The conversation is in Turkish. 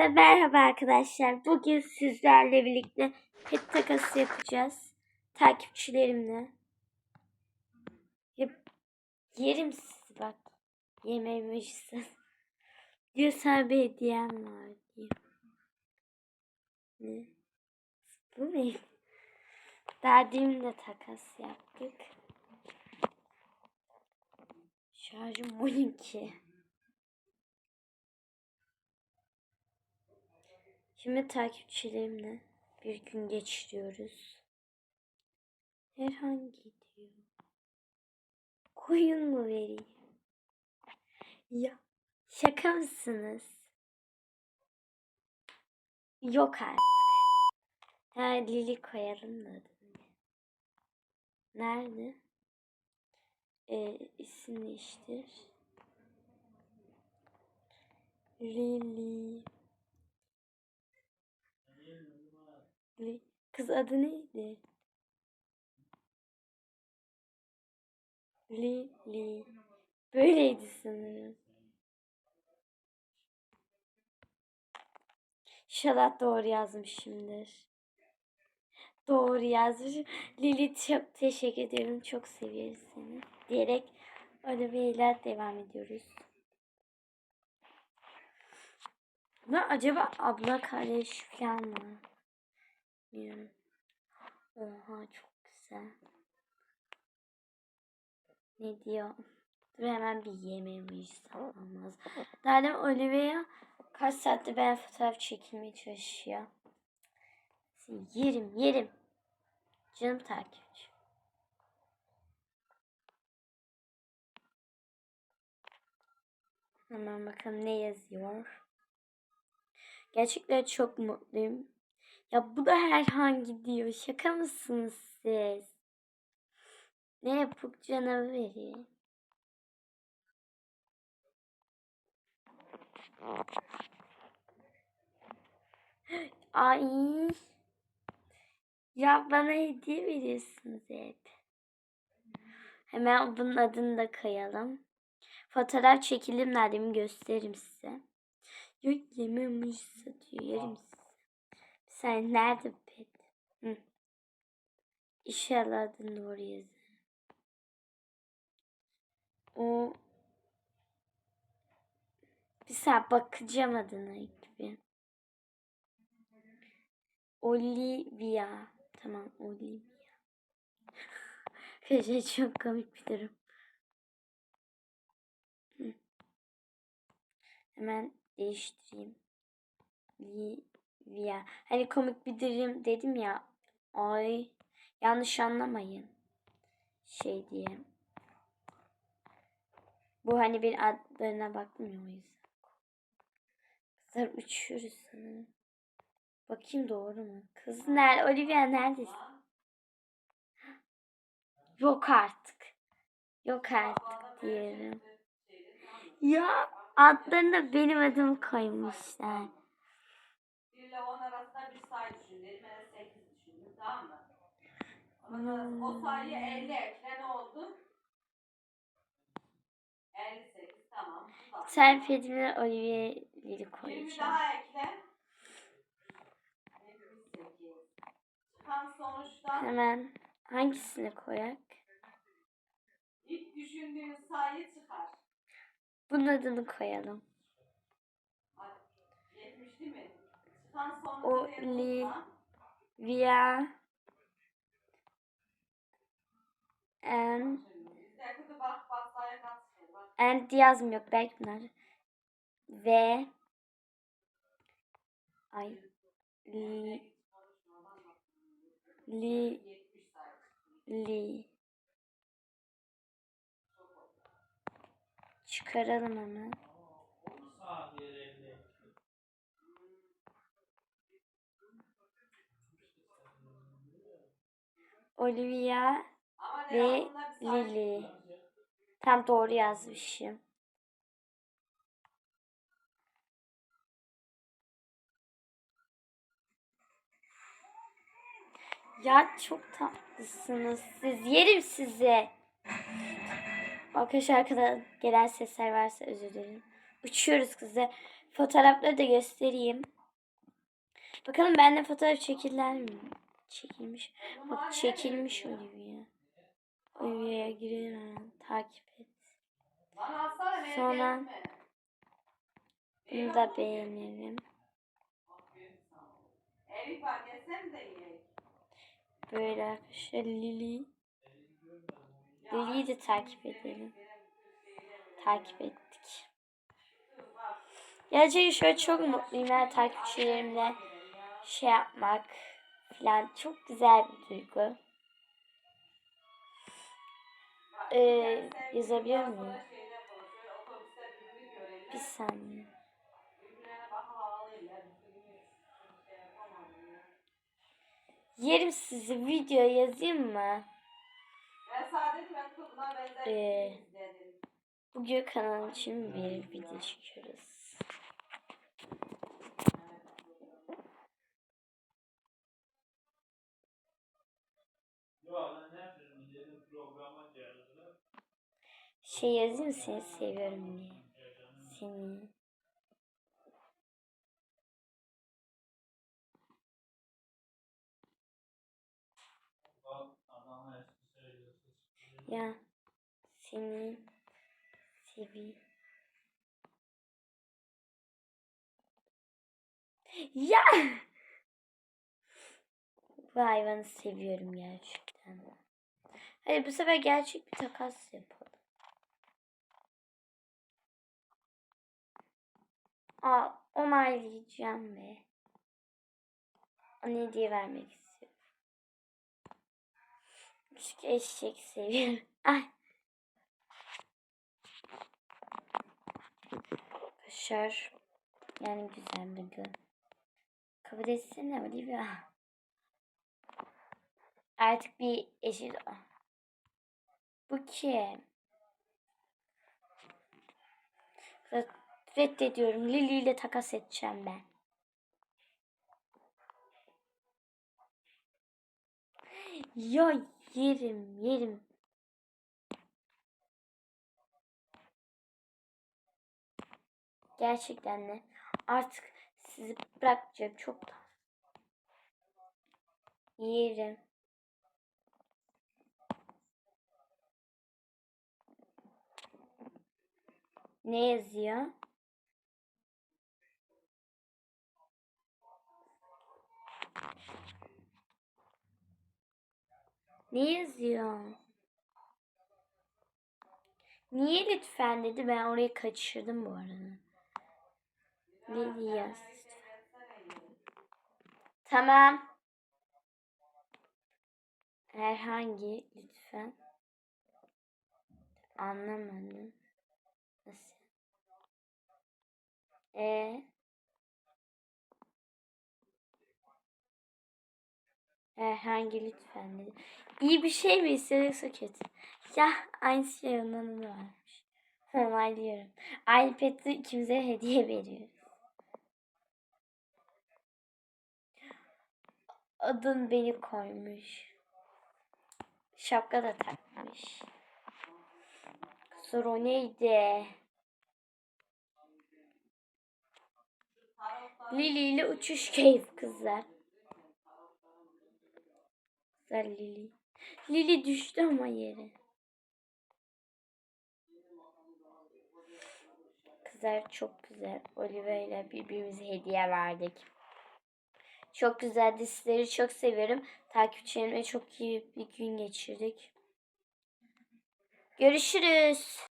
Hepinize merhaba arkadaşlar. Bugün sizlerle birlikte pet takası yapacağız. Takipçilerimle. Yap yerim sizi bak. Yememişsin. Diyor sana bir hediyem var diyor. Ne? Bu ne? Daha demin de takas yaptık. Şarjım 12. Şimdi takipçilerimle bir gün geçiriyoruz. Herhangi diyor. Koyun mu vereyim? Ya şaka mısınız? Yok artık. Ha Lili koyalım da. Nerede? Ee, isim değiştir. Lili. Li- Kız adı neydi? Lili. Böyleydi sanırım. İnşallah doğru yazmışımdır. Doğru yazmışım. Lili çok teşekkür ederim. Çok seviyoruz seni. Diyerek Olivia'yla devam ediyoruz. Ne acaba abla kardeş falan mı? Bilmiyorum. Oha çok güzel. Ne diyor? Dur hemen bir yemeğimi sağlamaz. Daha demin Olivia kaç saatte ben fotoğraf çekilmeye çalışıyor. Yerim yerim. Canım takipçi. Hemen bakalım ne yazıyor. Gerçekten çok mutluyum. Ya bu da herhangi diyor. Şaka mısınız siz? Ne yapıp canaveri? Ay. Ya bana hediye veriyorsunuz hep. Hemen bunun adını da koyalım. Fotoğraf çekilim nerede gösteririm size. Yok yememiş satıyor yerim size. Sen nerede pet? Hı. İnşallah adını doğru yazın. O bir saat bakacağım adına bir. Olivia. Tamam Olivia. Arkadaşlar çok komik bir durum. Hemen değiştireyim. Livia. Hani komik bir durum dedim ya. Ay yanlış anlamayın. Şey diye. Bu hani bir adlarına bakmıyor muyuz? Kızlar uçuyoruz sanırım. Bakayım doğru mu? Kız nerede? Olivia neredesin? Yok artık. Yok artık diyelim. Ya adlarına benim adımı koymuşlar. 1 ile 10 arasında bir sayı düşün dedim. Ben 8 düşündüm tamam mı? Sonra o sayı 50 ekle ne oldu? 58 tamam. da. Sen Fedim'e Olivia'yı 20 koyacağım. daha ekle. 78. Çıkan sonuçtan Hemen hangisini koyak? ilk düşündüğün sayı çıkar. Bunun adını koyalım. Hadi, 70 değil mi? Çıkan sonucu O li-. Via and and yazmıyor belki bunlar. Ve ay li li 70 sayı çıkıyor. li çıkaralım hemen. Olivia ve Lily. Tam doğru yazmışım. Ya çok tatlısınız siz. Yerim sizi. Arkadaşlar arkada gelen sesler varsa özür dilerim. Uçuyoruz kızı. Fotoğrafları da göstereyim. Bakalım bende fotoğraf çekirler mi? Çekilmiş. Bak çekilmiş Olivia. Olivia'ya girelim. Takip et. Sonra-. Bunu da iyi. Böyle arkadaşlar Lili. Lili'yi de takip edelim. Takip ettik. Gerçekten şöyle çok mutluyum ben takipçilerimle şey yapmak falan çok güzel bir duygu. Ee, yazabiliyor muyum? Bir saniye. Yerim sizi video yazayım mı? Ee. Bugün kanal için bir video çekiyoruz. Şey yazayım seni seviyorum diye. Seni. Ya seni sevi. Ya bu hayvanı seviyorum gerçekten. Hadi bu sefer gerçek bir takas yapalım. Aa, onaylayacağım ve ona hediye vermek istiyorum. Çünkü eşek seviyorum. Ay. Başar. Yani güzel bir gün. Kabul etsene Olivia. Artık bir eşit. Bu kim? Reddediyorum. Lily ile takas edeceğim ben. Ya yerim yerim. Gerçekten de artık sizi bırakacağım çok da. Yerim. Ne yazıyor? Ne yazıyor? Niye lütfen dedi ben orayı kaçırdım bu arada. Ne yaz? Tamam. Herhangi lütfen. Anlamadım. Nasıl? E Herhangi lütfen dedi. İyi bir şey mi istiyorsa kötü. Ya aynı şey ondan da varmış. Onaylıyorum. iPad'i ikimize hediye veriyoruz. Adın beni koymuş. Şapka da takmış. Soru neydi? Lili ile uçuş keyif kızlar. Kızlar Lili. Lili düştü ama yere. Kızlar çok güzel. Olivia ile birbirimize hediye verdik. Çok güzel sizleri çok seviyorum. Takipçilerimle çok iyi bir gün geçirdik. Görüşürüz.